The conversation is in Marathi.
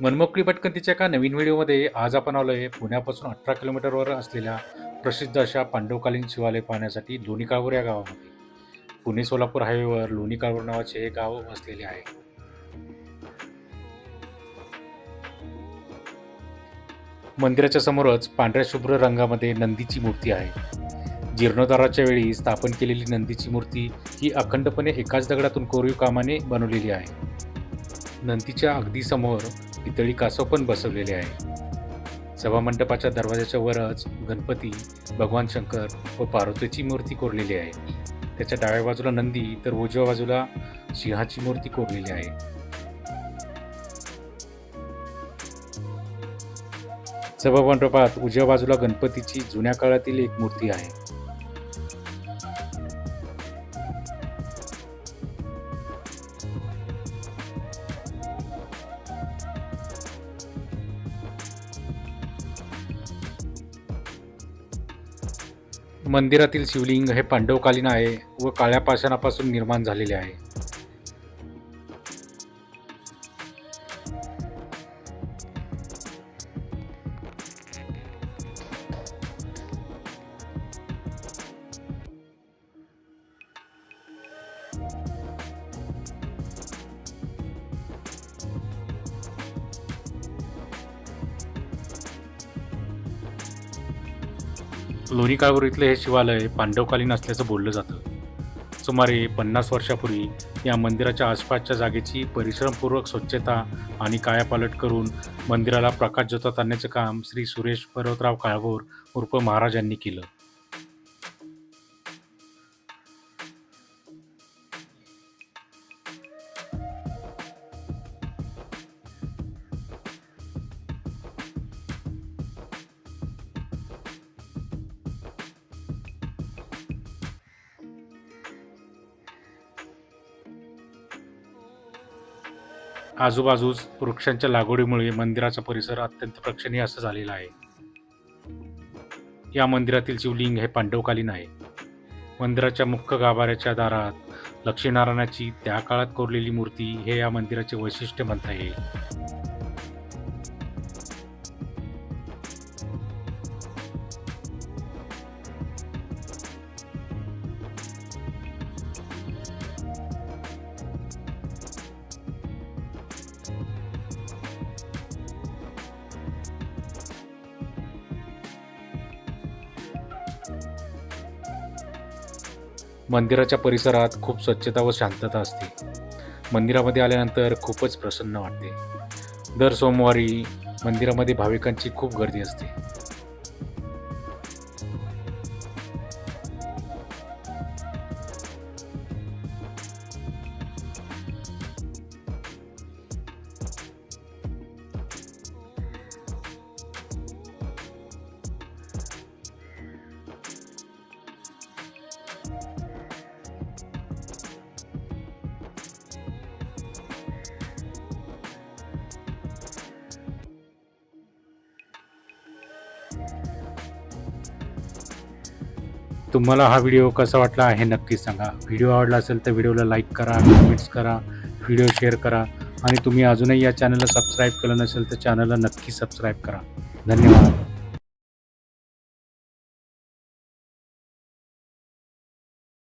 मनमोकळी पटकंतीच्या एका नवीन व्हिडिओमध्ये आज आपण आलो आहे पुण्यापासून अठरा किलोमीटरवर असलेल्या प्रसिद्ध अशा पांडवकालीन शिवालय पाहण्यासाठी लोणी काळवर या गावामध्ये. पुणे सोलापूर हायवेवर लोणी काळवर नावाचे हे गाव वसलेले आहे. मंदिराच्या समोरच पांढऱ्या शुभ्र रंगामध्ये नंदीची मूर्ती आहे. जीर्णोद्धाराच्या वेळी स्थापन केलेली नंदीची मूर्ती ही अखंडपणे एकाच दगडातून कोरीव कामाने बनवलेली आहे. नंदीच्या अगदी समोर पितळी कासव पण बसवलेले आहे. सभामंडपाच्या दरवाजाच्या वरच गणपती भगवान शंकर व पार्वतीची मूर्ती कोरलेली आहे. त्याच्या डाव्या बाजूला नंदी तर उजव्या बाजूला सिंहाची मूर्ती कोरलेली आहे. सभामंडपात उजव्या बाजूला गणपतीची जुन्या काळातील एक मूर्ती आहे. मंदिरातील शिवलिंग हे पांडवकालीन आहे व काळ्या पाषाणापासून निर्माण झालेले आहे. लोणी काळभोर इथले हे शिवालय पांडवकालीन असल्याचं बोललं जातं. सुमारे पन्नास वर्षापूर्वी या मंदिराच्या आसपासच्या जागेची परिश्रमपूर्वक स्वच्छता आणि कायापालट करून मंदिराला प्रकाश ज्योतात आणण्याचं काम श्री सुरेश पर्वतराव काळभोर उर्फ महाराजांनी केलं. आजूबाजूस वृक्षांच्या लागवडीमुळे मंदिराचा परिसर अत्यंत प्रेक्षणीय असं झालेला आहे. या मंदिरातील शिवलिंग हे पांडवकालीन आहे. मंदिराच्या मुख्य गाभाऱ्याच्या दारात लक्ष्मीनारायणाची त्या काळात कोरलेली मूर्ती हे या मंदिराचे वैशिष्ट्य म्हणता येईल मंदिराच्या परिसरात खूप स्वच्छता व शांतता असते. मंदिरामध्ये आल्यानंतर खूपच प्रसन्न वाटते. दर सोमवारी मंदिरामध्ये भाविकांची खूप गर्दी असते. तुम्हाला हा व्हिडिओ कसा वाटला हे नक्कीच सांगा. व्हिडिओ आवडला असेल तर व्हिडिओला लाईक करा कमेंट्स करा व्हिडिओ शेअर करा आणि तुम्ही अजूनही या चॅनलला सबस्क्राईब केलं नसेल तर चॅनलला नक्की सबस्क्राईब करा. धन्यवाद.